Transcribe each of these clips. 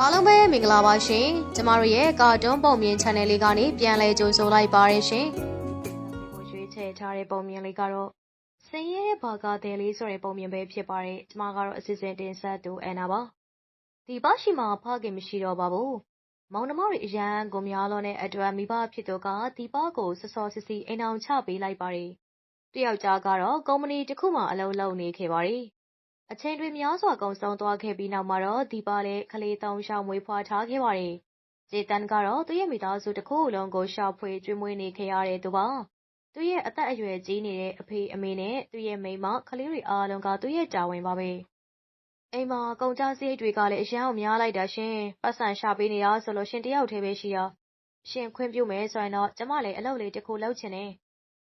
အားလုံးပဲမင်္ဂလာပါရှင်ကျမတို့ရဲ့ကာတွန်းပုံမြင် channel လေးကနေပြန်လည်ကြိုဆိုလိုက်ပါရရှင်ဒီကိုရွေးချယ်ထားတဲ့ပုံမြင်လေးကတော့စင်ရဲဘာကာတယ်လေးဆိုတဲ့ပုံမြင်ပဲဖြစ်ပါတယ်ကျမကတော့အစစ်စစ်တင်ဆက်သူအန်နာပါဒီပါရှိမှာဖခင်မရှိတော့ပါဘူးမောင်နှမတွေအရန်ကိုများလို့တဲ့အတွက်မိဘဖြစ်သူကဒီပါကိုစစောစစ်စီအိမ်အောင်ချပေးလိုက်ပါတယ်တယောက်ကြားကတော့ကုမ္ပဏီတစ်ခုမှအလုပ်လုပ်နေခဲ့ပါတယ် အချိန်တွေများစွာ ကုန်ဆုံးသွားခဲ့ပြီးနောက်မှာတော့ဒီပါလည်း ကလေးသုံးရှောက် မွေးဖွားထားခဲ့ပါတယ်။ဂျေတန်ကတော့ သူ့ရဲ့မိသားစုတစ်ခုလုံးကို ရှာဖွေကျွေးမွေးနေခဲ့ရတဲ့သူပါ။သူ့ရဲ့ အသက်အရွယ်ကြီးနေတဲ့ အဖေ အမေနဲ့ သူ့ရဲ့မိန်းမ ကလေးတွေအားလုံးက သူ့ရဲ့တာဝန်ပါပဲ။အိမ်မှာ ကုန်ကြစရိတ်တွေကလည်း အရန်အောင်များလိုက်တာရှင်။ပတ်စံရှာပေးနေတာဆိုလို့ရှင် တယောက်တည်းပဲရှိတာ။ရှင်ခွင့်ပြုမယ်ဆိုရင်တော့ ကျမလည်း အလုပ်လေးတစ်ခုလုပ်ချင်တယ်။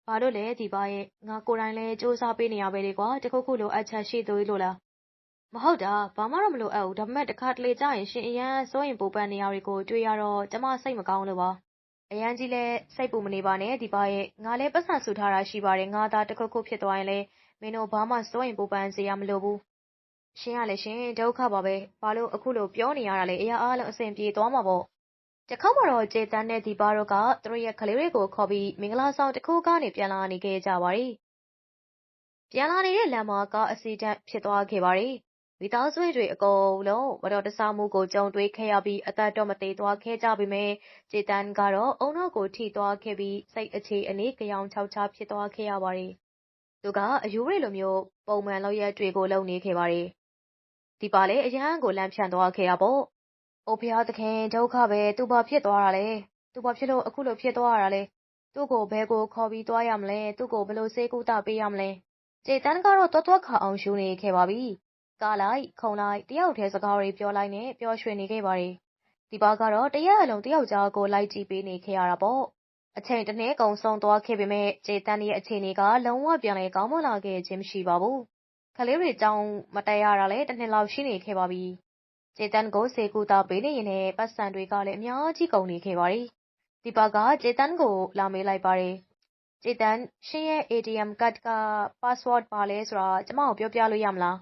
ဘာလို့လဲဒီပါရဲ့ငါကိုယ်တိုင်လည်းစူးစမ်းပေးနေရပဲလေကွာတခုခုလိုအပ်ချက်ရှိသေးလို့လားမဟုတ်တာဘာမှတော့မလိုအပ်ဘူးဒါပေမဲ့တခါတလေကြာရင်ရှင်အရန်စိုးရင်ပူပန်နေရတွေကိုတွေ့ရတော့ကျမစိတ်မကောင်းလို့ပါအရန်ကြီးလဲစိတ်ပူမနေပါနဲ့ဒီပါရဲ့ငါလည်းပတ်စံဆူထားတာရှိပါတယ်ငါသားတခုခုဖြစ်သွားရင်လဲမင်းတို့ဘာမှစိုးရင်ပူပန်စေရမလိုဘူးရှင်ကလည်းရှင်ဒုက္ခပါပဲဘာလို့အခုလိုပြောနေရတာလဲအရာအားလုံးအဆင်ပြေသွားမှာပေါ့ တခါမှတော့ ကျေတန်းတဲ့ဒီပါတို့က သူတို့ရဲ့ကလေးတွေကိုခေါ်ပြီး မင်္ဂလာဆောင်တစ်ခုကနေ ပြန်လာနေခဲ့ကြပါတယ် ပြန်လာနေတဲ့လမ်းမှာ ကားအစီတန့်ဖြစ်သွားခဲ့ပါတယ် မိသားစုတွေအကုန်လုံး မတော်တဆမှုကို ကြုံတွေ့ခဲ့ရပြီး အသက်တော့ မသေးသွားခဲ့ကြပေမဲ့ဂျေတန်ကတော့အုံနောက်ကိုထိသွားခဲ့ပြီး စိတ်အခြေအနေကြောင်ချောက်ချဖြစ်သွားခဲ့ရပါတယ်။သူကအယူတွေလိုမျိုး ပုံမှန်လောက်ရက်တွေကို လုံနေခဲ့ပါတယ်။ဒီပါလေအရန်ကို လန့်ဖြန့်သွားခဲ့ရပေါ့။ အိုဖျားသခင် ဒုက္ခပဲ သူဘာဖြစ်သွားတာလဲ။သူဘာဖြစ်လို့အခုလိုဖြစ်သွားရတာလဲ။သူ့ကိုဘဲကို ခေါ်ပြီးသွားရမလဲ။သူ့ကို ဘယ်လိုစေကူတာပေးရမလဲ။ဂျေတန်ကတော့တွတ်တွတ်ခါအောင်ယူနေခဲ့ပါပြီ။ကားလိုက် ခုံလိုက် တယောက်တည်း စကားတွေပြောလိုက်နဲ့ ပျော်ရွှင်နေခဲ့ပါတယ်။ဒီပါကတော့ တရက်အလုံး တယောက်ကြားကို လိုက်ကြည့်ပေးနေခဲ့ရတာပေါ့။အချိန်တနေ့ကုန်ဆုံးသွားခဲ့ပေမဲ့ကျေတန်းရဲ့ အခြေအနေက လုံးဝပြန်လဲကောင်းမလာခဲ့ခြင်းမရှိပါဘူး။ကလေးတွေကြောင်းမတက်ရတာလည်းတစ်နှစ်လောက်ရှိနေခဲ့ပါပြီ။ ကျေတန်းကိုစေကူတာပေးနေရင်လည်းပတ်စံတွေကလည်းအများကြီးကုန်နေခဲ့ပါတယ်။ဒီပါကကျေတန်းကိုလာမေးလိုက်ပါတယ်။ကျေတန်းရှင်ရဲ့ ATM ကတ်က password ပါလဲဆိုတာကျမကိုပြောပြလို့ရမလား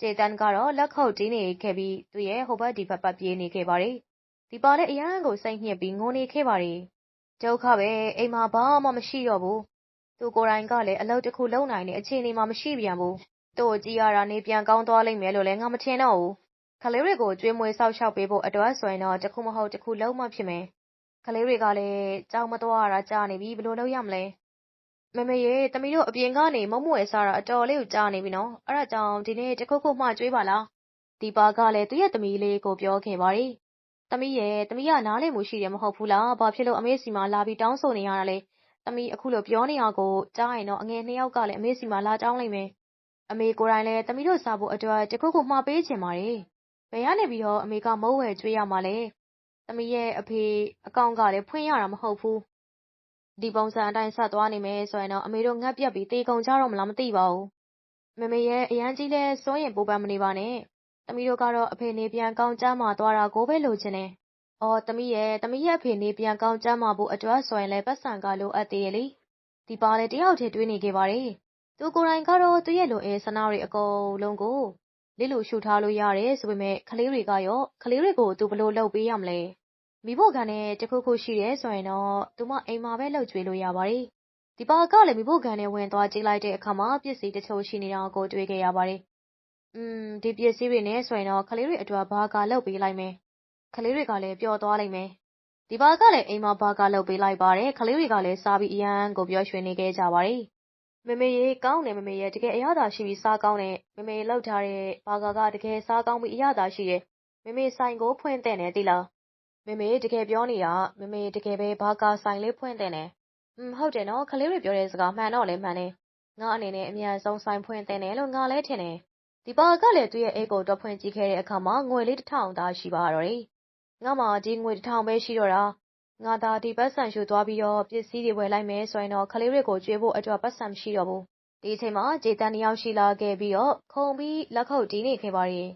ကျေတန်းကတော့လက်ခုပ်တီးနေခဲ့ပြီးသူ့ရဲ့ဟိုဘက်ဒီဘက်ပတ်ပြေးနေခဲ့ပါတယ်။ဒီပါလည်းအရန်ကိုစိတ်ညစ်ပြီးငိုနေခဲ့ပါတယ်။ဒုက္ခပဲအိမ်မှာဘာမှမရှိတော့ဘူး။သူကိုယ်တိုင်ကလည်းအလုပ်တစ်ခုလုပ်နိုင်တဲ့အခြေအနေမှာမရှိပြန်ဘူး။သူ့ကိုကြည့်ရတာနေပြန်ကောင်းသွားလိမ့်မယ်လို့လည်းငါမထင်တော့ဘူး။ ကလေးတွေကို ကျွေးမွေးဆောက်ရှောက်ပေးဖို့အတွက်ဆိုရင်တော့ တစ်ခုမဟုတ်တစ်ခုလုံးမှဖြစ်မယ်။ကလေးတွေကလည်းကြောက်မသွားရတာကြာနေပြီ ဘယ်လိုလုပ်ရမလဲ။မမေရေ သမီးတို့ အပြင်ကနေ မုံမွယ်စားတာ အတော်လေးကို ကြားနေပြီနော် အဲ့ဒါကြောင့် ဒီနေ့တခုခုမှကြွေးပါလားဒီပါကလည်း သူ့ရဲ့သမီးလေးကို ပြောခဲ့ပါတယ် သမီးရဲ့သမီးက နားလေမှုရှိတယ်မဟုတ်ဘူးလား ဘာဖြစ်လို့ အမေစီမှာ လာပြီး တောင်းဆိုနေရတာလဲ သမီး အခုလို ပြောနေရကို ကြားရင်တော့ အငယ်နှစ်ယောက်ကလည်း အမေစီမှာ လာတောင်းလိုက်မယ် အမေကိုယ်တိုင်လည်း သမီးတို့စားဖို့အတွက်တခုခုမှားပေးချင်ပါတယ် ဘယ်ကနေပြီးတော့ အမေက မုံဝယ်ကြွေးရမှာလဲ သမီးရဲ့အဖေအကောင့်ကလည်း ဖွင့်ရတာမဟုတ်ဘူး ဒီပုံစံအတိုင်း ဆက်သွားနေမယ်ဆိုရင်တော့ အမေတို့ ငတ်ပြတ်ပြီး သေကုန်ကြတော့မလား မသိပါဘူး။မမေရဲ့အရန်ကြီးလဲစိုးရင်ပူပန်မနေပါနဲ့။သမီးတို့ကတော့ အဖေ နေပြန်ကောင်းကျမ်းမာသွားတာကိုပဲ လိုချင်တယ်။အော် သမီးရဲ့သမီးရဲ့အဖေ နေပြန်ကောင်းကျမ်းမာဖို့အတွက်ဆိုရင်လည်းပတ်စံက လိုအပ်သေးရဲ့လေ။ဒီပါလေတယောက်တည်း တွေးနေခဲ့ပါတယ်။သူကိုယ်တိုင်ကတော့ သူ့ရဲ့လိုအပ်ဆန္ဒတွေအကုန်လုံးကို လစ်လို့ရှုထားလို့ရတယ်ဆိုပေမဲ့ကလေးတွေကရောကလေးတွေကိုသူဘလို့လုပ်ပေးရမလဲ။မိဖို့ခံနဲ့တခုခုရှိတယ်ဆိုရင်တော့သူမအိမ်မှာပဲလှုပ်ကြွေးလို့ရပါတယ်။ဒီပါကလည်းမိဖို့ခံနဲ့ဝင်သွားကြည့်လိုက်တဲ့အခါမှာပစ္စည်းတချို့ရှိနေတာကိုတွေ့ခဲ့ရပါတယ်။อืมဒီပစ္စည်းတွေနဲ့ဆိုရင်တော့ကလေးတွေအတွက်ဘာကလှုပ်ပေးလိုက်မယ်။ကလေးတွေကလည်းပျော်သွားလိမ့်မယ်။ဒီပါကလည်းအိမ်မှာဘာကလှုပ်ပေးလိုက်ပါတယ်။ကလေးတွေကလည်းစားပြီးအရန်ကိုပျော်ရွှင်နေခဲ့ကြပါတယ်။ မမေရေကောင်းတယ်မမေရဲ့တကယ်အရသာရှိပြီးစားကောင်းတယ်မမေလောက်ထားတဲ့ဘာဂါကတကယ်စားကောင်းပြီးအရသာရှိတယ်မမေဆိုင်ကိုဖွင့်တဲ့နေသိလားမေမေတကယ်ပြောနေတာမေမေတကယ်ပဲဘာကာဆိုင်လေးဖွင့်တဲ့နဲ့။อืมဟုတ်တယ်နော်ကလေးတွေပြောတဲ့စကားမှန်တော့လေမှန်တယ်။ငါအနေနဲ့အမြန်ဆုံးဆိုင်ဖွင့်တဲ့နဲ့လို့ငါလည်းထင်တယ်။ဒီပါကလည်းသူ့ရဲ့အိတ်ကိုတော့ဖွင့်ကြည့်ခဲ့တဲ့အခါမှာငွေလေးတစ်ထောင်သာရှိပါတော့တယ်။ငါမှဒီငွေတစ်ထောင်ပဲရှိတော့တာ။ ငါသာ ဒီပတ်စံရှူသွားပြီးတော့ ပစ္စည်းတွေဝယ်လိုက်မယ်ဆိုရင်တော့ ကလေးတွေကို ကျွေးဖို့အတွက်ပတ်စံမရှိတော့ဘူး။ဒီအချိန်မှာ ဂျေတန်တယောက် ရှိလာခဲ့ပြီးတော့ ခုံပြီးလက်ခုပ်တီးနေခဲ့ပါတယ်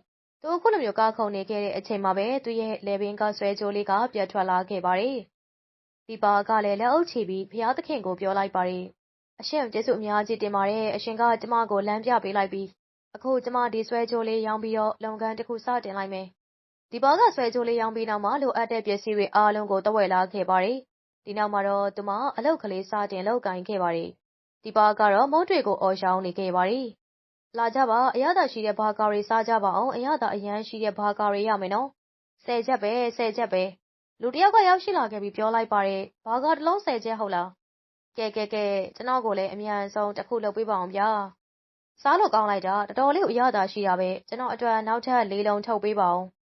သူအခုလိုမျိုးကားခုန်နေခဲ့တဲ့အချိန်မှာပဲ သူ့ရဲ့လယ်ပင်ကဆွဲကြိုးလေးက ပြတ်ထွက်လာခဲ့ပါတယ်။ဒီပါကလည်း လက်အုပ်ချပြီးဖျားသခင်ကို ပြောလိုက်ပါတယ်။အရှင်ကျေးဇူးအများကြီးတင်ပါတယ်။အရှင်က ကျမကို လမ်းပြပေးလိုက်ပြီးအခု ကျမ ဒီဆွဲကြိုးလေးရောင်းပြီးတော့ လုပ်ငန်းတစ်ခု စတင်လိုက်မယ် ဒီပါကဆွဲကြိုးလေးရောင်းပြီးနောက်မှာလိုအပ်တဲ့ပစ္စည်းတွေအားလုံးကိုတဝယ်လာခဲ့ပါတယ်။ဒီနောက်မှာတော့သူမအလုတ်ကလေးစတင်လောက်ကင်ခဲ့ပါတယ်။ဒီပါကတော့မုတ်တွေကိုအော်ရှောင်းနေခဲ့ပါတယ်။လာကြပါအရသာရှိတဲ့ဘာကာတွေစားကြပါအောင်အရသာအရန်ရှိတဲ့ဘာကာတွေရမယ်နော်။ဆယ်ချက်ပဲဆယ်ချက်ပဲလူတယောက်ကရောက်ရှိလာခဲ့ပြီးပြောလိုက်ပါတယ်ဘာကာတစ်လုံးဆယ်ချက်ဟုတ်လား။ကဲကဲကဲကျွန်တော်ကိုလည်းအမြန်ဆုံးတစ်ခုလုပ်ပေးပါအောင်ဗျာ။စားလို့ကောင်းလိုက်တာတော်တော်လေးကိုအရသာရှိတာပဲကျွန်တော်အတွက်နောက်ထပ်လေးလုံးထုတ်ပေးပါအောင်။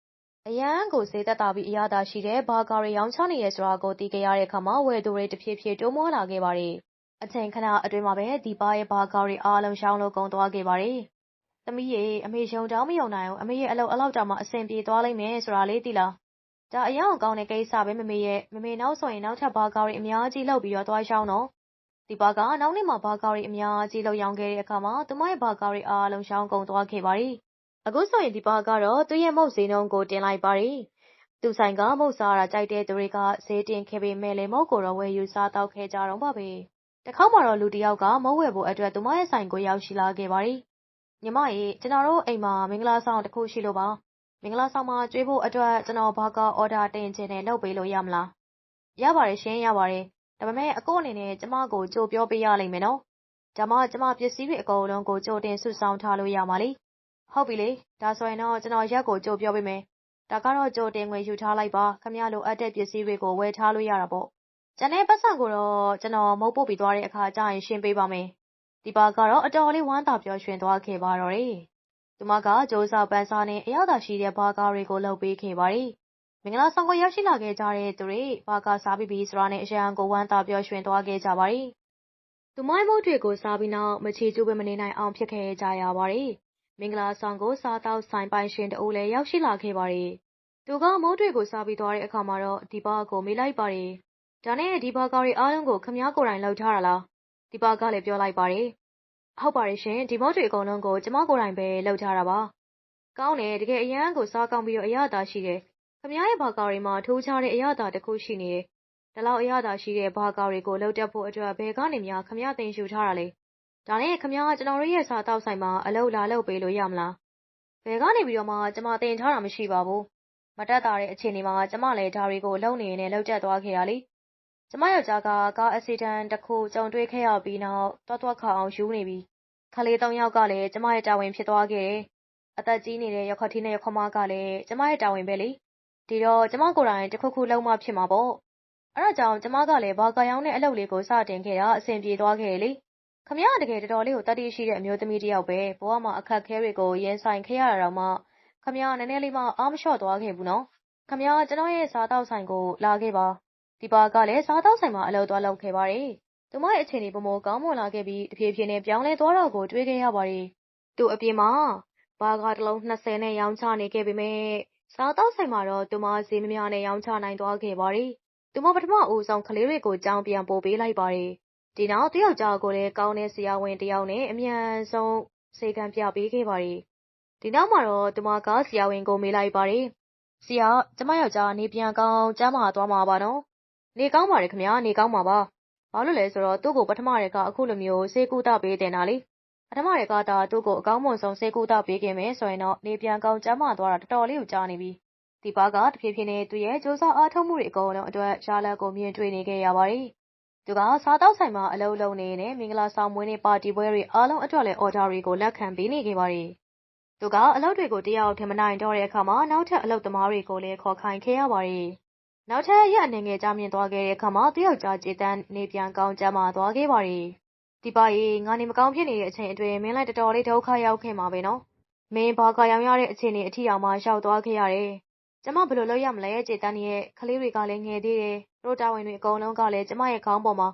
အရန်ကို ဈေးသက်သာပြီး အရသာရှိတဲ့ ဘာကာတွေ ရောင်းချနေရဲဆိုတာကို သိခဲ့ရတဲ့အခါမှာ ဝယ်သူတွေ တဖြည်းဖြည်း တိုးမွှားလာခဲ့ပါတယ်။အချိန်ခဏအတွင်းမှာပဲ ဒီပါရဲ့ ဘာကာတွေအားလုံးရှောင်းလို့ကုန်သွားခဲ့ပါတယ်။သမီးရေ အမေ ယုံတောင်းမယုံနိုင်ဘူး အမေရဲ့ အလုပ်အလောက်တောင်မှ အဆင်ပြေသွားလိမ့်မယ်ဆိုတာလေး သိလား။ဒါအယောင်ကောင်းတဲ့ကိစ္စပဲမမေရဲ့မမေ နောက်ဆိုရင် နောက်ထပ် ဘာကာတွေ အများကြီးလောက်ပြီးတော့ သွားရှောင်းတော့ဒီပါကနောက်နေ့မှာ ဘာကာတွေ အများကြီးလောက်ရောင်းခဲ့တဲ့အခါမှာ သူမရဲ့ ဘာကာတွေအားလုံးရှောင်းကုန်သွားခဲ့ပါတယ်။ အခုဆိုရင်ဒီပါကတော့သူ့ရဲ့မုတ်ဈေးနှုန်းကို တင်လိုက်ပါတယ်။သူဆိုင်ကမုတ်စားတာကြိုက်တဲ့သူတွေကဈေးတင်ခဲ့ပေမဲ့လည်းမုတ်ကိုတော့ဝယ်ယူစားတောက်ခဲ့ကြတော့ပါပဲ။တစ်ခေါက်မှာတော့လူတစ်ယောက်ကမုတ်ဝယ်ဖို့အတွက်သူမရဲ့ဆိုင်ကိုရောက်ရှိလာခဲ့ပါတယ်။ညီမရေကျွန်တော်တို့အိမ်မှာမင်္ဂလာဆောင်တစ်ခုရှိလို့ပါ။မင်္ဂလာဆောင်မှာကျွေးဖို့အတွက်ကျွန်တော်ဘာကာအော်ဒါတင်ချင်တယ်လုပ်ပေးလို့ရမလား။ရပါတယ်ရှင်ရပါတယ်။ဒါပေမဲ့အကိုအနေနဲ့ကျမကိုကြိုပြောပေးရလိမ့်မယ်နော်။ဒါမှကျမပစ္စည်းတွေအကုန်လုံးကိုကြိုတင်စုဆောင်းထားလို့ရမှာလေ။ ဟုတ်ပြီလေ ဒါဆိုရင်တော့ ကျွန်တော်ရက်ကို ကြိုပြောပေးမယ် ဒါကတော့ ကြိုတင်ငွေယူထားလိုက်ပါခမရလိုအပ်တဲ့ပစ္စည်းတွေကို ဝယ်ထားလို့ရတာပေါ့ ကျန်တဲ့ပတ်စံကိုတော့ ကျွန်တော် မုတ်ပို့ပြီးသွားတဲ့အခါကျရင် ရှင်းပေးပါမယ် ဒီပါကတော့ အတော်လေး ဝမ်းသာပျော်ရွှင်သွားခဲ့ပါတော့တယ် သူမက ကြိုးစားပန်းစားနဲ့ အရသာရှိတဲ့ ဘာကားတွေကိုလှုပ်ပေးခဲ့ပါတယ် မင်္ဂလာဆောင်ကို ရောက်ရှိလာခဲ့ကြတဲ့သူတွေ ဘာကာစားပြီးပြီးဆိုတာနဲ့ အရန်ကို ဝမ်းသာပျော်ရွှင်သွားခဲ့ကြပါတယ် သူမိုင်းမုတ်တွေကို စားပြီးနောက် မချီကျူးပဲမနေနိုင်အောင် ဖြစ်ခဲ့ကြရပါတယ် မင်္ဂလာဆောင်ကို စားသောက်ဆိုင်ပိုင်ရှင်တဦးလည်း ရောက်ရှိလာခဲ့ပါတယ်။သူက မုန့်တွေကို စားပြီးသွားတဲ့အခါမှာတော့ ဒီပကို မေးလိုက်ပါတယ်။ဒါနဲ့ ဒီဘာဂါတွေအားလုံးကို ခင်ဗျားကိုယ်တိုင်လုပ်ထားတာလား။ဒီပကလည်း ပြောလိုက်ပါတယ်။ဟုတ်ပါတယ်ရှင်။ဒီမုန့်တွေအကုန်လုံးကို ကျမကိုယ်တိုင်ပဲ လုပ်ထားတာပါ။ကောင်းတယ်။တကယ်အရမ်းကို စားကောင်းပြီးတော့ အရသာရှိတယ်။ခင်ဗျားရဲ့ ဘာဂါတွေမှာ ထူးခြားတဲ့အရသာတခုရှိနေတယ်။ဒီလောက်အရသာရှိတဲ့ ဘာဂါတွေကို လုပ်တတ်ဖို့အတွက် ဘယ်ကနေများ ခင်ဗျား သင်ယူထားတာလဲ ဒါနဲ့ ခင်ဗျား ကျွန်တော်တို့ရဲ့ စားတောက်ဆိုင်မှာ အလုပ်လာလုပ်ပေးလို့ ရမလား ဘယ်ကနေပြီးတော့မှ ကျမတင်ထားတာ မရှိပါဘူး မတက်တာတဲ့ အခြေအနေမှာ ကျမလည်း ဒါတွေကို လုံနေနေလောက်တက်သွားခဲ့ရလေ ကျမယောက်ျားက ကားအက်ဆီဒန့်တစ်ခု ကြုံတွေ့ခဲ့ရပြီးနောက်တွတ်တွတ်ခါအောင်ယူနေပြီခလေး၃ယောက်ကလည်း ကျမရဲ့ တာဝန်ဖြစ်သွားခဲ့တယ် အသက်ကြီးနေတဲ့ရခထီးနဲ့ရခမကလည်း ကျမရဲ့ တာဝန်ပဲလေ ဒီတော့ ကျမကိုယ်တိုင်တစ်ခုခုလုံးမဖြစ်မှာပေါ့ အဲ့ဒါကြောင့် ကျမကလည်း ဘာကာရောင်းတဲ့ အလုပ်လေးကို စတင်ခဲ့တာ အဆင်ပြေသွားခဲ့လေ ခမရတကယ်တော်တော်လေးကိုတတိရှိတဲ့အမျိုးသမီးတယောက်ပဲ ဘဝမှာအခက်ခဲတွေကို ရင်ဆိုင်ခဲ့ရတာတော့မှ ခမရ နည်းနည်းလေးမှ အားမလျှော့သွားခဲ့ဘူးနော် ခမရ ကျွန်တော်ရဲ့ စားတောက်ဆိုင်ကို လာခဲ့ပါ ဒီပါကလည်း စားတောက်ဆိုင်မှာ အလုပ်သွားလုပ်ခဲ့ပါတယ် သူမရဲ့အခြေအနေပုံမကောင်းမွန်လာခဲ့ပြီး တဖြည်းဖြည်းနဲ့ ပြောင်းလဲသွားတော့ကို တွေးခဲ့ရပါတယ် သူအပြင်မှာ ဘာကတစ်လုံး20နဲ့ ရောင်းချနေခဲ့ပေမဲ့စားတောက်ဆိုင်မှာတော့ သူမဈေးမများနဲ့ ရောင်းချနိုင်သွားခဲ့ပါတယ် သူမ ပထမဦးဆုံး ကလေးတွေကိုကြောင်းပြန်ပို့ပေးလိုက်ပါတယ် ဒီနောက်တယောက်ကြောက်ကိုလည်း ကောင်းတဲ့ဆရာဝန်တယောက်နဲ့ အမြန်ဆုံးစေကံပြပေးခဲ့ပါတယ်။ဒီနောက်မှာတော့ သူမက ဆရာဝန်ကို မေးလိုက်ပါတယ်။ဆရာ ကျမယောက်ျား နေပြန်ကောင်း ကျမ်းမာသွားမှာပါနော်။နေကောင်းပါတယ်ခင်ဗျာ နေကောင်းမှာပါ။ဘာလို့လဲဆိုတော့ သူ့ကို ပထမတည်းကအခုလိုမျိုးစေကူတာပေးတင်တာလေ။ပထမတည်းကတာသူ့ကို အကောင်းမွန်ဆုံးစေကူတာပေးခင်မယ်ဆိုရင်တော့ နေပြန်ကောင်း ကျမ်းမာသွားတာ တော်တော်လေးကို ကြားနေပြီ။ဒီပါက တဖြည်းဖြည်းနဲ့ သူ့ရဲ့စူးစမ်းအားထုတ်မှုတွေ အကုန်လုံးအတွက်ရှားလက်ကို မြင်တွေ့နေခဲ့ရပါတယ်။ သူက စားတောက်ဆိုင်မှာ အလုပ်လုပ်နေနဲ့ မင်္ဂလာဆောင်မွေးနေ့ ပါတီပွဲတွေအားလုံးအတွက်လည်း အော်ဒါတွေကို လက်ခံပေးနေခဲ့ပါတယ်။သူက အလုပ်တွေကို တယောက်ထင်မနိုင်တော့တဲ့အခါမှာ နောက်ထပ် အလုပ်သမားတွေကိုလည်း ခေါ်ခိုင်းခဲ့ရပါတယ်။နောက်ထပ် ရက်အနေငယ်ကြာမြင့်သွားခဲ့တဲ့အခါမှာတယောက်ကြားကျေတန်းနေပြန်ကောင်းကြမှာသွားခဲ့ပါတယ်။ဒီပါရီငါနေမကောင်းဖြစ်နေတဲ့အချိန်အတွင်း မင်းလည်း တော်တော်လေး ဒုက္ခရောက်ခဲ့မှာပဲနော်။မင်း ဘာကရောင်ရတဲ့ အခြေအနေအထိအောင်မှ ရောက်သွားခဲ့ရတယ်။ကျမ ဘယ်လိုလုပ်ရမလဲကျေတန်းရဲ့ ကလေးတွေကလည်း ငယ်သေးတယ် သူတို့တာဝန်တွေအကုန်လုံးကလည်း ကျမရဲ့ခေါင်းပေါ်မှာ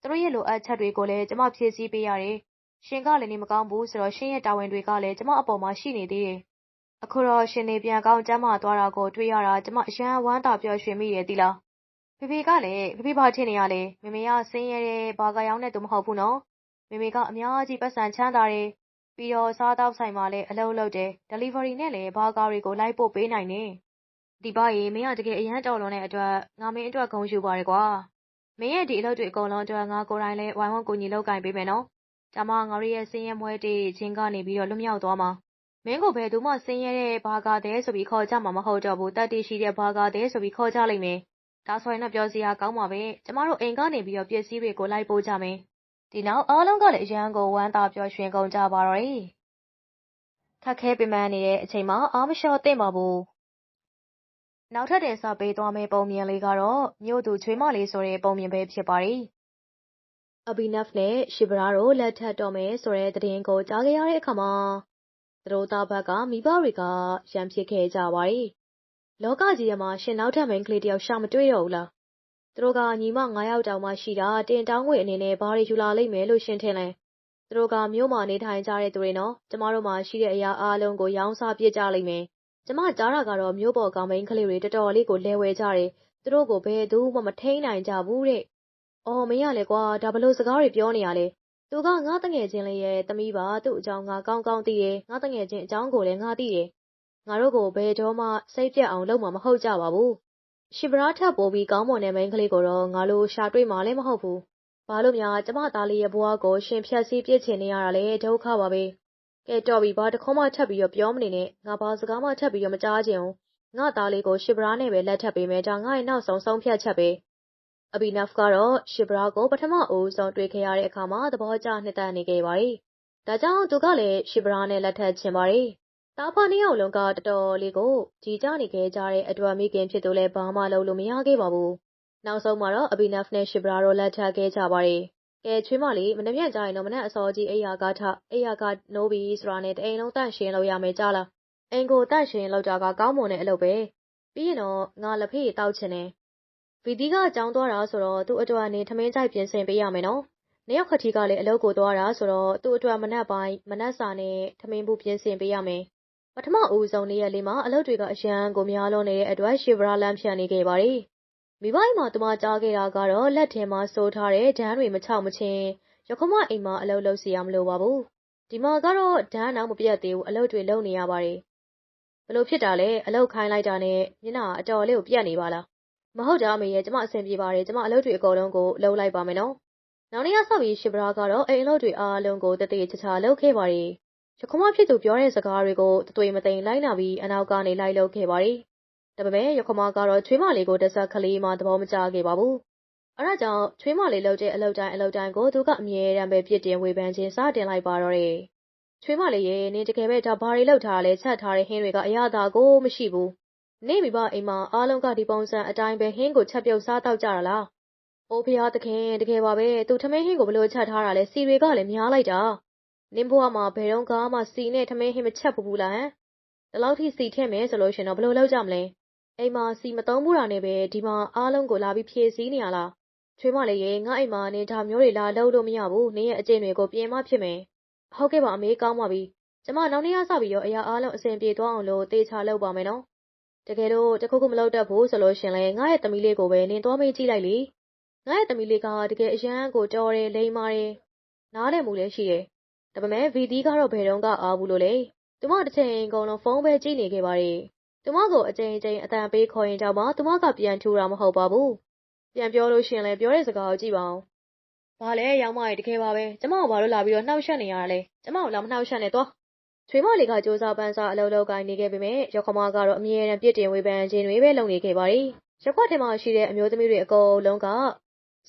သူတို့ရဲ့လိုအပ်ချက်တွေကိုလည်း ကျမဖြည့်ဆည်းပေးရတယ်။ရှင်ကလည်း နေမကောင်းဘူးဆိုတော့ ရှင်ရဲ့တာဝန်တွေကလည်း ကျမအပေါ်မှာ ရှိနေသေးတယ်။အခုတော့ ရှင်နေပြန်ကောင်း ကျမ်းမာသွားတာကို တွေ့ရတာ ကျမ အရန်ဝမ်းသာပျော်ရွှင်မိတယ်သီလား။ဖေဖေကလည်း ဖေဖေဘာထင်နေရလဲမမေက ဆင်းရဲတဲ့ဘာကရောင်းတဲ့သူ မဟုတ်ဘူးနော်။မမေက အများကြီးပတ်စံချမ်းသာတယ်။ပြီးတော့ စားတောက်ဆိုင်မှာလည်း အလုပ်လုပ်တယ်။ delivery နဲ့လည်း ဘာကားတွေကို လိုက်ပို့ပေးနိုင်တယ်။ ဒီပါရေမင်းကတကယ်အရန်တော်လွန်တဲ့အတွက်ငါမင်းအတွက်ဂုဏ်ယူပါတယ်ကွာမင်းရဲ့ဒီအလုပ်တွေအကုန်လုံးအတွက်ငါကိုယ်တိုင်လည်းဝိုင်းဝန်းကူညီလုပ်ကင်ပေးမယ်နော်ဒါမှငါတို့ရဲ့စင်းရဲမွဲတေးချင်းကနေပြီးတော့လွတ်မြောက်သွားမှာမင်းကိုဘယ်သူမှဆင်းရဲတဲ့ဘာကာတဲ့ဆိုပြီးခေါ်ကြမှာမဟုတ်တော့ဘူးတတ်တရှိတဲ့ဘာကာတဲ့ဆိုပြီးခေါ်ကြလိမ့်မယ်ဒါဆိုရင်တော့ပြောစရာကောင်းပါပဲကျမတို့အိမ်ကနေပြီးတော့ပစ္စည်းတွေကိုလိုက်ပို့ကြမယ်ဒီနောက်အားလုံးကလည်းအရန်ကိုဝမ်းသာပျော်ရွှင်ကုန်ကြပါတော့တယ်ခက်ခဲပင်ပန်းနေတဲ့အချိန်မှာအားမလျှော့သင့်ပါဘူး နောက်ထပ်တင်ဆက်ပေးသွားမယ့် ပုံမြင်လေးကတော့ မြို့သူချွေးမလေးဆိုတဲ့ ပုံမြင်ပဲဖြစ်ပါတယ်အဘီနက်ဖ်နဲ့ရှီဗရာတို့ လက်ထပ်တော့မယ်ဆိုတဲ့ သတင်းကို ကြားခဲ့ရတဲ့အခါမှာ သူတို့သားဘက်က မိဘတွေကရံဖြစ်ခဲ့ကြပါတယ်။လောကကြီးထဲမှာ ရှင်နောက်ထပ် မိန်းကလေးတယောက် ရှာမတွေ့တော့ဘူးလား။သူတို့က ညီမ9ယောက်တောင်မှရှိတာ တင်တောင်းငွေအနေနဲ့ ဘာတွေယူလာလိမ့်မယ်လို့ ရှင်ထင်လဲ။သူတို့က မြို့မှာနေထိုင်ကြတဲ့သူတွေနော်။ကျမတို့မှာရှိတဲ့အရာအားလုံးကို ရောင်းစားပြစ်ကြလိမ့်မယ်။ ကျမကြားတာကတော့ မြို့ပေါ် ကောင်မိန်းကလေးတွေ တော်တော်လေးကိုလဲဝဲကြတယ်။သူတို့ကို ဘယ်သူမှ မထိန်နိုင်ကြဘူးတဲ့။အော် မင်းရလေကွာ ဒါဘလို့စကားတွေ ပြောနေရလဲ။သူက ငါတငယ်ချင်းလေးရဲ့ သမီးပါ သူ့အကြောင်း ငါ ကောင်းကောင်းသိတယ် ငါတငယ်ချင်းအကြောင်းကိုလည်း ငါသိတယ် ငါတို့ကို ဘယ်တော့မှ စိတ်ပြတ်အောင် လုပ်မှာ မဟုတ်ကြပါဘူး ရှီဗရာထပ်ပိုးပြီး ကောင်းမွန်တဲ့ မိန်းကလေးကိုတော့ ငါလိုရှာတွေ့မှာလည်း မဟုတ်ဘူး ဘာလို့များ ကျမသားလေးရဲ့ဘဝကို ရှင်ဖြတ်စည်းပြစ်ချင်နေရတာလဲဒုက္ခပါပဲ ကဲတော်ပြီဘာတခေါမှထပ်ပြီးတော့ပြောမနေနဲ့ငါဘာစကားမှထပ်ပြီးတော့မကြားချင်ဘူးငါသားလေးကိုရှီဗရာနဲ့ပဲလက်ထပ်ပေးမယ်ဒါငါ့ရဲ့နောက်ဆုံးဆုံးဖြတ်ချက်ပဲအဘီနက်ဖ်ကတော့ရှီဗရာကိုပထမအဦးဆုံးတွေ့ခဲ့ရတဲ့အခါမှာသဘောကျနှစ်သက်နေခဲ့ပါတယ်။ဒါကြောင့်သူကလည်းရှီဗရာနဲ့လက်ထပ်ချင်ပါတယ်။တာဖာနှစ်ယောက်လုံးကတော်တော်လေးကိုကြီးကြနေခဲ့ကြတဲ့အတွက်မိခင်ဖြစ်သူလည်းဘာမှလုပ်လို့မရခဲ့ပါဘူး။နောက်ဆုံးမှာတော့အဘီနက်ဖ်နဲ့ရှီဗရာတို့လက်ထပ်ခဲ့ကြပါတယ်။ ကဲချွေးမလေးမနေ့ပြန်ကြရင်တော့မနေ့အစောကြီးအိယာကထအိယာကနိုးပြီးဆိုတာနဲ့တအိမ်လုံးတန့်ရှင်းလို့ရမယ်ကြလား။အိမ်ကိုတန့်ရှင်းလောက်တာကကောင်းမွန်တဲ့အလုပ်ပဲ။ပြီးရင်တော့ငါလက်ဖေးတောက်ချင်တယ်ဗီတီကအကြောင်းသွားတာဆိုတော့သူ့အတွက်နေထမင်းကြိုက်ပြင်ဆင်ပေးရမယ်နော်။နှစ်ယောက်ခတိကလည်းအလုပ်ကိုသွားတာဆိုတော့သူ့အတွက်မနက်ပိုင်းမနက်စာနဲ့ထမင်းဘူးပြင်ဆင်ပေးရမယ်။ပထမဦးဆုံးနေ့ရက်လေးမှာအလုပ်တွေကအရန်ကိုများလွန်းနေတဲ့အတွက်ရှီဗရာလမ်းဖြတ်နေခဲ့ပါတယ်။ မိဘအိမ်မှာသူမကြားခဲ့တာကတော့လက်ထဲမှာစိုးထားတဲ့ဒန်းတွေမချောက်မချင်းရခမအိမ်မှာအလုပ်လုပ်စီရမလို့ပါဘူး။ဒီမှာကတော့ဒန်းနောက်မပြတ်သေးဘူးအလုပ်တွေလုပ်နေရပါတယ်။ဘလို့ဖြစ်တာလဲအလုပ်ခိုင်းလိုက်တာနဲ့မျက်နှာအတော်လေးကိုပြတ်နေပါလားမဟုတ်တာအမေရဲ့ကျမအဆင်ပြေပါတယ်ကျမအလုပ်တွေအကုန်လုံးကိုလုပ်လိုက်ပါမယ်နော်နောက်နေ့ကစပြီးရှစ်ပရာကတော့အိမ်အလုပ်တွေအားလုံးကိုတသေးချာချာလုပ်ခဲ့ပါတယ်ရခမဖြစ်သူပြောတဲ့စကားတွေကိုတသွေးမသိမ်းလိုက်နာပြီးအနောက်ကနေလိုက်လုပ်ခဲ့ပါတယ် ဒါပေမဲ့ ရခမကတော့ ချွေးမလေးကိုတက်ဆက်ကလေးမှသဘောမကျခဲ့ပါဘူး အဲဒါကြောင့် ချွေးမလေးလုပ်တဲ့ အလုပ်တိုင်းအလုပ်တိုင်းကို သူက အမြဲတမ်းပဲ ပြစ်တင်ဝေဖန်ခြင်း စတင်လိုက်ပါတော့တယ် ချွေးမလေးရဲ့နင်တကယ်ပဲ ဒါဘာတွေလုပ်ထားလဲ ချက်ထားတဲ့ဟင်းတွေက အရသာကိုမရှိဘူးနေမိဘအိမ်မှာ အားလုံးက ဒီပုံစံအတိုင်းပဲ ဟင်းကို ချက်ပြုတ်စားတော့ကြတာလား။အိုးဖျားသခင် တကယ်ပါပဲ သူထမင်းဟင်းကိုဘလို့ချက်ထားတာလဲစီတွေကလည်း များလိုက်တာ။နင်းဘွားမှာ ဘယ်တော့မှစီနဲ့ ထမင်းဟင်း မချက်ဘူးလားဟမ်။ဒီလောက်ထိစီထည့်မယ်ဆိုလို့ရှင်တော့ဘလို့လုပ်ကြမလဲ။ အိမ်မှာစီမသုံးဘူးတာနဲ့ပဲ ဒီမှာအားလုံးကို လာပြီးဖြည့်စည်းနေရလား။ချွေးမလေးရေ ငါအိမ်မှာနေဒါမျိုးတွေ လာလုပ်လို့မရဘူး။နင်းရဲ့အကျင့်တွေကို ပြင်မဖြစ်မယ်။ဟုတ်ကဲ့ပါအမေ ကောင်းပါပြီ။ကျမ နောက်နေ့ရစပြီးတော့ အရာအားလုံး အဆင်ပြေသွားအောင်လို့တေချာလုပ်ပါမယ်နော် တကယ်လို့ တခုခု မလုပ်တတ်ဘူးဆိုလို့ရှင်လဲငါ့ရဲ့သမီးလေးကိုပဲ နင်သွားမေးကြည့်လိုက်လေ ငါ့ရဲ့သမီးလေးက တကယ် အရန်ကို တော်တယ် လိမ္မာတယ် နားလည်မှုလည်းရှိတယ် ဒါပေမဲ့ ဗီဒီကတော့ ဘယ်တော့ကအားဘူးလို့လေသူမတစ်ချိန်ကုန်လုံး ဖုန်းပဲကြည့်နေခဲ့ပါတယ် သူမကိုအချိန်ချင်းအတန်ပေးခေါ်ရင်ကြောင့်မှသူမကပြန်ထူတာမဟုတ်ပါဘူးပြန်ပြောလို့ရှင်လဲပြောတဲ့စကားကိုကြည့်ပါဦးဘာလဲရောင်းမရတကယ်ပါပဲကျမကဘာလို့လာပြီးတော့နှောက်ယှက်နေရတာလဲကျမကိုလာမနှောက်ယှက်နဲ့သွားချွေးမလေးကစူးစမ်းပန်းစားအလုပ်လုပ်ကိုင်နေခဲ့ပေမဲ့ရခမကတော့အမြဲတမ်းပြစ်တင်ဝေဖန်ခြင်းတွေပဲလုပ်နေခဲ့ပါတယ်။ရက်ခွက်ထဲမှာရှိတဲ့အမျိုးသမီးတွေအကုန်လုံးက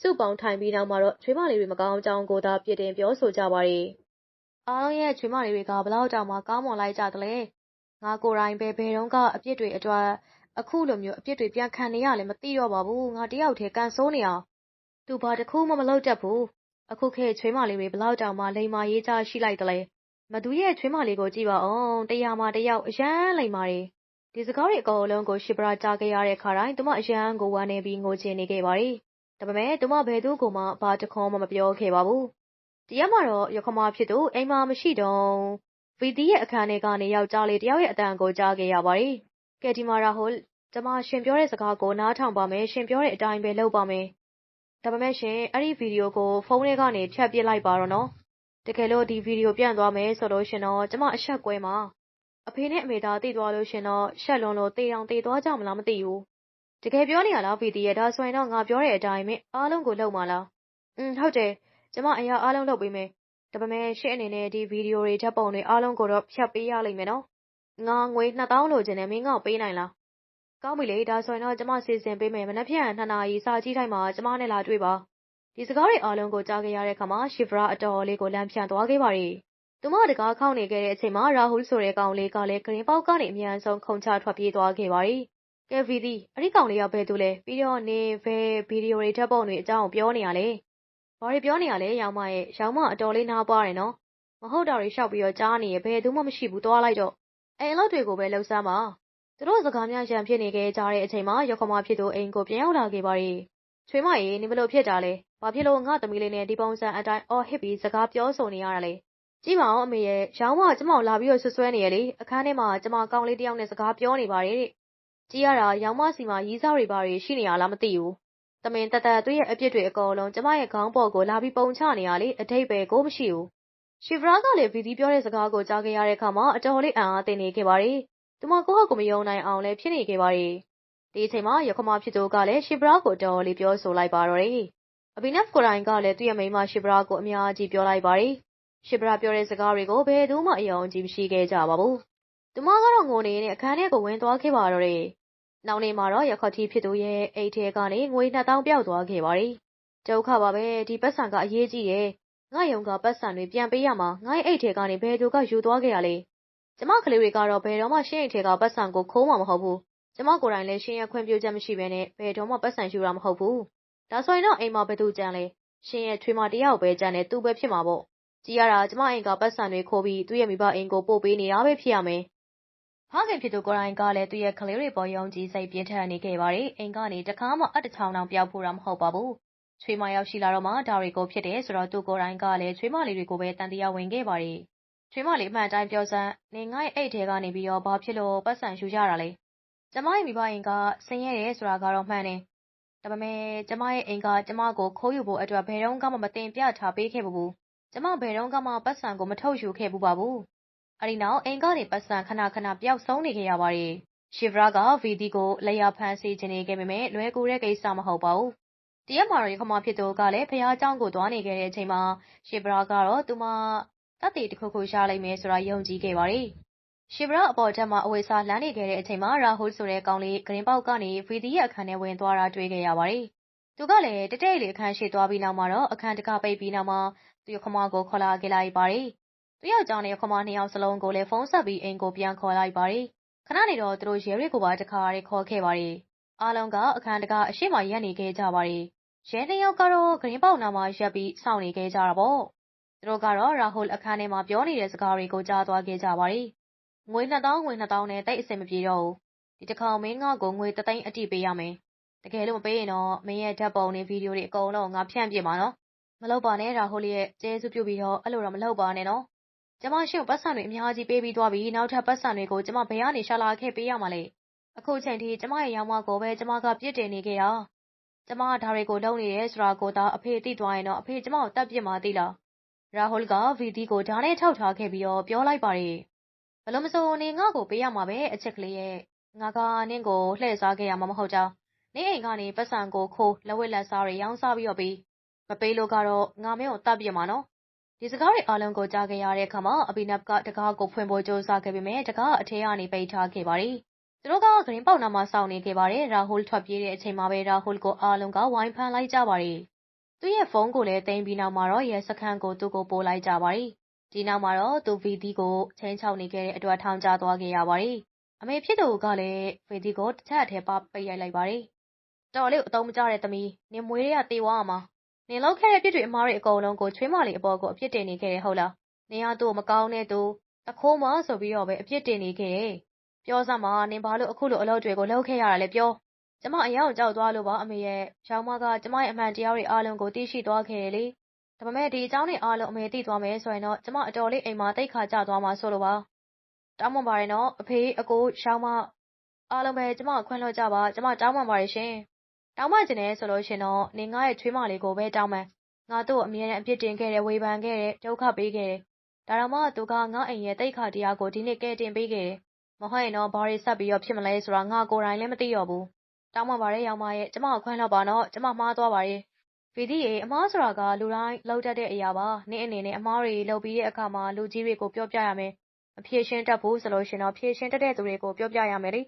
စုပေါင်းထိုင်ပြီးနောက်မှာတော့ချွေးမလေးတွေမကောင်းကြောင်းကိုသာပြစ်တင်ပြောဆိုကြပါတယ်။အားလုံးရဲ့ချွေးမလေးတွေကဘလောက်တောင်မှကောင်းမွန်လိုက်ကြသလဲ။ ငါကိုယ်တိုင်ပဲ ဘယ်တော့ကအပြစ်တွေအတွက် အခုလိုမျိုး အပြစ်တွေ ပြန်ခံနေရလဲ မသိတော့ပါဘူး။ငါတယောက်တည်းကန်ဆိုးနေအောင်။သူဘာတစ်ခုမှ မလုပ်တတ်ဘူး။အခုခေတ် ချွေးမလေးတွေဘလောက်တောင်မှ လိမ္မာရေးကြရှိလိုက်သလဲ။မသူရဲ့ချွေးမလေးကို ကြည့်ပါဦး။တရာမှာတယောက် အရမ်းလိမ္မာတယ်။ဒီစကားတွေ အကုန်လုံးကို ရှီဗရာ ကြားခဲ့ရတဲ့အခါတိုင်း သူမ အရမ်းကို ဝမ်းနည်းပြီး ငိုကြွေးနေခဲ့ပါတယ်။ဒါပေမဲ့ သူမ ဘယ်သူ့ကိုမှ ဘာတခွန်းမှ မပြောခဲ့ပါဘူး။တရက်မှာတော့ယက္ခမဖြစ်သူ အိမ်မှာမရှိတုန်း ဗီသီရဲ့အခန်းထဲကနေ ယောက်ျားလေးတယောက်ရဲ့အသံကို ကြားခဲ့ရပါတယ်။ကယ်ဒီမာရာဟိုကျွန်မရှင်ပြောတဲ့စကားကို နားထောင်ပါမယ်။ရှင်ပြောတဲ့အတိုင်းပဲ လုပ်ပါမယ်။ဒါပေမဲ့ရှင် အဲဒီဗီဒီယိုကို ဖုန်းထဲကနေ ဖြတ်ပစ်လိုက်ပါတော့နော် တကယ်လို့ ဒီဗီဒီယို ပြန့်သွားမယ်ဆိုလို့ရှင်တော့ ကျမ အဆက်ကွဲမှာ အဖေနဲ့အမေသားသိသွားလို့ရှင်တော့ ရှက်လွန်လို့တေတောင်တေသွားကြမလား မသိဘူး တကယ်ပြောနေရလား ဗီတီရဲ့ ဒါဆိုရင်တော့ ငါပြောတဲ့အတိုင်းပဲအားလုံးကို လုပ်မှာလား อืม ဟုတ်တယ် ကျမ အရာအားလုံး လုပ်ပေးမယ် ဒါပေမဲ့ရှင့်အနေနဲ့ဒီဗီဒီယိုတွေဓာတ်ပုံတွေအားလုံးကိုတော့ဖြတ်ပေးရလိမ့်မယ်နော်ငါငွေ2000လိုချင်တယ်မင်းငါ့ကိုပေးနိုင်လားကောင်းပြီလေဒါဆိုရင်တော့ကျမစီစဉ်ပေးမယ်မနက်ဖြန်2နာရီစာကြည့်တိုင်းမှာကျမနဲ့လာတွေ့ပါဒီစကားတွေအားလုံးကိုကြားခဲ့ရတဲ့အခါမှာရှီဖရာအတော်လေးကိုလမ်းဖြန့်သွားခဲ့ပါရီသူမတကားခေါင်းနေခဲ့တဲ့အချိန်မှာရာဟူးဆိုတဲ့ကောင်လေးကလည်းဂရင်ပေါက်ကနေအမြန်ဆုံးခုန်ချထွက်ပြေးသွားခဲ့ပါရီကဲဗီဒီအဲ့ဒီကောင်လေးကဘယ်သူလဲပြီးတော့နေဘယ်ဗီဒီယိုတွေဓာတ်ပုံတွေအကြောင်းပြောနေရလဲ ဘာတွေပြောနေရလဲရောင်မရဲ့ရောင်မအတော်လေးနားပွားတယ်နော်မဟုတ်တာတွေရှောက်ပြီးတော့ကြားနေရဘယ်သူမှမရှိဘူးသွားလိုက်တော့အိမ်အလုပ်တွေကိုပဲလှုပ်ဆမ်းပါသူတို့စကားများရန်ဖြစ်နေခဲ့ကြတဲ့အချိန်မှာရောက်ခမဖြစ်သူအိမ်ကိုပြန်ရောက်လာခဲ့ပါရီချွေးမရေနေဘလို့ဖြစ်တာလဲဘာဖြစ်လို့ငါသမီးလေးနဲ့ဒီပုံစံအတိုင်းအော်ဟစ်ပြီးစကားပြောဆိုနေရတာလဲကြည့်ပါဦးအမေရဲ့ရောင်းမကျမကိုလာပြီးတော့ဆွဆွဲနေရလေအခန်းထဲမှာကျမကောင်းလေးတယောက်နဲ့စကားပြောနေပါတယ်တဲ့ကြည့်ရတာရောင်မစီမှာရီးစားတွေပါတွေရှိနေရလားမသိဘူး တမင်တသက်သူ့ရဲ့အပြစ်တွေအကုန်လုံးကျမရဲ့ခေါင်းပေါ်ကိုလာပြီးပုံချနေရလေအတိတ်ပဲကိုမရှိဘူးရှီဗရာကလည်းဗီဒီပြောတဲ့စကားကိုကြားခဲ့ရတဲ့အခါမှာအတော်လေးအံ့အားသင့်နေခဲ့ပါတယ်သူမကိုယ့်ဟာကိုမယုံနိုင်အောင်လည်းဖြစ်နေခဲ့ပါတယ်ဒီအချိန်မှာရခမဖြစ်သူကလည်းရှီဗရာကိုတော်လေးပြောဆိုလိုက်ပါတော့တယ်အဘိနက်ကိုရိုင်ကလည်းသူ့ရဲ့မိန်းမရှီဗရာကိုအများကြီးပြောလိုက်ပါတယ်ရှီဗရာပြောတဲ့စကားတွေကိုဘယ်သူမှအယုံကြည်မရှိခဲ့ကြပါဘူးသူမကတော့ငိုနေနဲ့အခန်းထဲကိုဝင်သွားခဲ့ပါတော့တယ် နောက်နေ့မှာတော့ရခတိဖြစ်သူရဲ့အိတ်ထဲကနေငွေ2000ပြောက်သွားခဲ့ပါတယ်ဒုက္ခပါပဲဒီပတ်စံကအရေးကြီးတယ်ငါယုံကပတ်စံတွေပြန်ပေးရမှာငါ့အိတ်ထဲကနေဘယ်သူကယူသွားခဲ့ရလဲကျမကလေးတွေကတော့ဘယ်တော့မှရှင်းအိတ်ထဲကပတ်စံကိုခိုးမှာမဟုတ်ဘူးကျမကိုယ်တိုင်လည်းရှင်းရခွင့်ပြုချက်မရှိဘဲနဲ့ဘယ်တော့မှပတ်စံယူတာမဟုတ်ဘူးဒါဆိုရင်တော့အိမ်မှာဘယ်သူကြံလဲရှင်ရဲ့ထွေးမတယောက်ပဲကြံတယ်သူပဲဖြစ်မှာပေါ့ကြည်ရတာကျမအိမ်ကပတ်စံတွေခိုးပြီးသူ့ရဲ့မိဘအိမ်ကိုပို့ပေးနေတာပဲဖြစ်ရမယ် ဖခင်ဖြစ်သူကိုရိုင်းကလည်း သူ့ရဲ့ကလေးတွေပေါ် ယုံကြည်စိတ်ပြင်းထန်နေခဲ့ပါတယ် အိမ်ကနေ တခါမှအတချောင်းတောင်ပြောက်ဖို့တာ မဟုတ်ပါဘူး ချွေးမ ရောက်ရှိလာတော့မှ ဒါတွေကိုဖြစ်တယ်ဆိုတော့ သူကိုရိုင်းကလည်း ချွေးမလေးတွေကိုပဲတန်တရားဝင်ခဲ့ပါတယ် ချွေးမလေး အမှန်တိုင်းပြောစမ်းနေငါ့ရဲ့အိတ်ထဲကနေပြီးတော့ ဘာဖြစ်လို့ပတ်စံယူကြတာလဲ ကျမရဲ့မိဘအိမ်က ဆင်းရဲတယ်ဆိုတာကတော့ မှန်တယ် ဒါပေမဲ့ ကျမရဲ့အိမ်က ကျမကို ခိုးယူဖို့အတွက် ဘယ်တော့မှမတင်ပြထားပေးခဲ့ဘူး ကျမ ဘယ်တော့မှပတ်စံကို မထုတ်ယူခဲ့ဘူးပါဘူး အဲဒီနောက် အိမ်ကနေပိုက်ဆံ ခဏခဏ ပျောက်ဆုံးနေခဲ့ရပါတယ်။ Shivra က Vaithi ကို လက်ရဖမ်းစေချင်နေခဲ့ပေမဲ့ လွယ်ကူတဲ့ကိစ္စမဟုတ်ပါဘူး။တရက်မှာတော့ ရခိုင်မဖြစ်သူကလည်း ဘုရားကျောင်းကို သွားနေခဲ့တဲ့အချိန်မှာ Shivra ကတော့ သူမ သက်သေတခုခု ရလိမ့်မယ်ဆိုတာ ယုံကြည်ခဲ့ပါတယ်။ Shivra အပေါ်ထပ်မှာ အဝတ်အစား လှမ်းနေခဲ့တဲ့အချိန်မှာ Rahul ဆိုတဲ့ကောင်လေး ခုတင်ပေါက်ကနေ Vaithi ရဲ့အခန်းထဲ ဝင်သွားတာ တွေ့ခဲ့ရပါတယ်။သူကလည်း တည့်တည့်လေး အခန်းရှေ့သွားပြီးနောက်မှာတော့ အခန်းတံခါးပိတ်ပြီးနောက်မှာ သူ့ရခိုင်မကို ခေါ်လာခဲ့လိုက်ပါတယ် သူ့ယောက်ျားနဲ့ခမနှစ်ယောက်စလုံးကိုလည်းဖုန်းဆက်ပြီးအိမ်ကိုပြန်ခေါ်လိုက်ပါတယ်။ခဏနေတော့သူတို့ရဲတွေကိုပါတခါရဲခေါ်ခဲ့ပါတယ်။အားလုံးကအခန်းတကာအရှိမရက်နေခဲ့ကြပါတယ်။ရဲနှစ်ယောက်ကတော့ဂရင်းပေါက်နာမှာရက်ပြီးစောင့်နေခဲ့ကြတာပေါ့။သူတို့ကတော့ရာဟူလ်အခန်းထဲမှာပြောနေတဲ့စကားတွေကိုကြားသွားခဲ့ကြပါတယ်။ငွေ2000ငွေ2000နဲ့တိတ်အဆင်မပြေတော့ဘူး။ဒီတစ်ခါမင်းငါ့ကိုငွေ3သိန်းအတိပေးရမယ်။တကယ်လို့မပေးရင်တော့မင်းရဲ့ဓာတ်ပုံတွေဗီဒီယိုတွေအကုန်လုံးငါဖြန့်ပြမှာနော်မလုပ်ပါနဲ့ရာဟိုလေးရဲ့ကျေးဇူးပြုပြီးတော့အဲ့လိုတော့မလုပ်ပါနဲ့နော် ကျမရှင့်ပတ်စံတွေအများကြီးပေးပြီးသွားပြီနောက်ထပ်ပတ်စံတွေကိုကျမဘယ်ကနေရှာလာခဲ့ပေးရမှာလဲအခုချိန်ထိကျမရဲ့ရောင်းမကိုပဲကျမကပြစ်တင်နေခဲ့တာကျမကဒါတွေကိုလုပ်နေတယ်ဆိုတာကိုသာအဖေသိသွားရင်တော့အဖေကျမကိုတတ်ပြစ်မှာသိလားရာဟိုလ်ကဗီဒီကိုဓာတ်နဲ့ထောက်ထားခဲ့ပြီးတော့ပြောလိုက်ပါတယ်ဘလို့မစိုးနေငါ့ကိုပေးရမှာပဲအချက်ကလေးရဲ့ငါကနင့်ကိုလှည့်စားခဲ့ရမှာမဟုတ်ကြောင်းနေအိမ်ကနေပတ်စံကိုခိုးလက်ဝက်လက်စားတွေရောင်းစားပြီးတော့ပြီးမပေးလို့ကတော့ငါမင်းကိုတတ်ပြစ်မှာနော် ဒီစကားတွေအားလုံးကို ကြားခဲ့ရတဲ့အခါမှာအဘိနပ်ကတကားကိုဖွင့်ဖို့ ကြိုးစားခဲ့ပေမဲ့တကားအထဲကနေ ပိတ်ထားခဲ့ပါတယ် သူတို့ကဂရင်းပေါက်နာမှာ စောင့်နေခဲ့ပါတယ်ရာဟူလ်ထွက်ပြေးတဲ့အချိန်မှာပဲရာဟူလ်ကို အားလုံးက ဝိုင်းဖမ်းလိုက်ကြပါတယ် သူ့ရဲ့ဖုန်းကိုလည်းတင်ပြီးနောက်မှာတော့ ရဲစခန်းကို သူ့ကိုပို့လိုက်ကြပါတယ် ဒီနောက်မှာတော့ သူဗီဒီကိုချင်းချောက်နေခဲ့တဲ့အတွက် ထောင်ချသွားခဲ့ရပါတယ် အမေဖြစ်သူကလည်းဗီဒီကိုတစ်ချက်အထဲပါပိတ်ရိုက်လိုက်ပါတယ် တော်လေးကိုအတုံးမကြတဲ့သမီး နင်မွေးတွေကတေးဝါမှာ နင်လောက်ခဲ့တဲ့ပြစ်တွေအမားတွေအကုန်လုံးကို ချွေးမလေးအပေါ်ကို အပြစ်တင်နေခဲ့တယ်ဟုတ်လား နင်က သူ့ကို မကောင်းတဲ့သူတခိုးမဆိုပြီးတော့ပဲ အပြစ်တင်နေခဲ့တယ် ပြောစမ်းပါ နင်ဘာလို့ အခုလိုအလုပ်တွေကို လုပ်ခဲ့ရတာလဲပြော ကျမအယောင်ကြောက်သွားလို့ပါအမေရဲ့ရောင်မက ကျမရဲ့ အမှန်တရားတွေအားလုံးကို သိရှိသွားခဲ့တယ်လေ ဒါပေမဲ့ ဒီအကြောင်းတွေအားလုံး အမေသိသွားမယ်ဆိုရင်တော့ ကျမ အတော်လေး အိမ်မှာတိတ်ခါကြသွားမှာဆိုလိုပါ တောင်းပန်ပါတယ်နော် အဖေ အကိုရောင်မ အားလုံးပဲ ကျမကို ခွင့်လွှတ်ကြပါ ကျမ တောင်းပန်ပါတယ်ရှင် တောင်းပန်ချင်တယ်ဆိုလို့ရှင်တော့နင်ငါရဲ့ချွေးမလေးကိုပဲတောင်းပန်ငါတို့အမြဲတမ်းအပြစ်တင်ခဲ့တယ်ဝေဖန်ခဲ့တယ်ဒုက္ခပေးခဲ့တယ်ဒါတော့မှသူကငါအိမ်ရဲ့တိတ်ခါတရားကိုဒီနေ့ကဲတင်ပေးခဲ့တယ်မဟုတ်ရင်တော့ဘာတွေဆက်ပြီးတော့ဖြစ်မလဲဆိုတာငါကိုယ်တိုင်လည်းမသိတော့ဘူးတောင်းပန်ပါတယ်ရောင်မရဲ့ကျမကိုခွင့်လွှတ်ပါနော်ကျမမှားသွားပါတယ်ဗီဒီရေအမားဆိုတာကလူတိုင်းလောက်တတ်တဲ့အရာပါနင့်အနေနဲ့အမားတွေလုပ်ပြီးတဲ့အခါမှာလူကြီးတွေကိုပြောပြရမယ်မဖြေရှင်းတတ်ဘူးဆိုလို့ရှင်တော့ဖြေရှင်းတတ်တဲ့သူတွေကိုပြောပြရမယ်လေ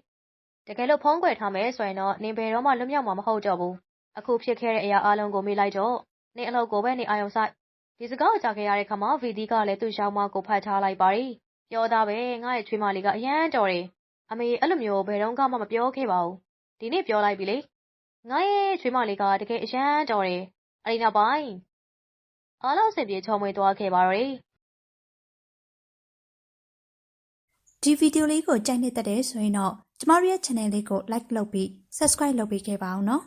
တကယ်လို့ဖုံးကွယ်ထားမယ်ဆိုရင်တော့နင်ဘယ်တော့မှလွတ်မြောက်မှာမဟုတ်တော့ဘူးအခုဖြစ်ခဲ့တဲ့အရာအလုံးကိုမေ့လိုက်တော့နင်အလုပ်ကိုပဲနေအာရုံစိုက်ဒီစကားကိုကြားခဲ့ရတဲ့ခါမှာဗီဒီကလည်းသူ့ရှောင်းမကိုဖတ်ထားလိုက်ပါတယ်ပြောသားပဲငါ့ရဲ့ချွေးမလေးကအရန်တော်တယ်အမေအဲ့လိုမျိုးဘယ်တော့မှမပြောခဲ့ပါဘူးဒီနေ့ပြောလိုက်ပြီလေငါရဲ့ချွေးမလေးကတကယ်အရန်တော်တယ်အဲ့ဒီနောက်ပိုင်းအားလုံးအဆင်ပြေချုံမွေသွားခဲ့ပါတော့တယ်ဒီဗီဒီယိုလေးကိုကြိုက်နေတတ်တယ်ဆိုရင်တော့ ကျမတို့ရဲ့ channel လေးကို like လုပ်ပြီး subscribe လုပ်ပေးခဲ့ပါအောင်နော်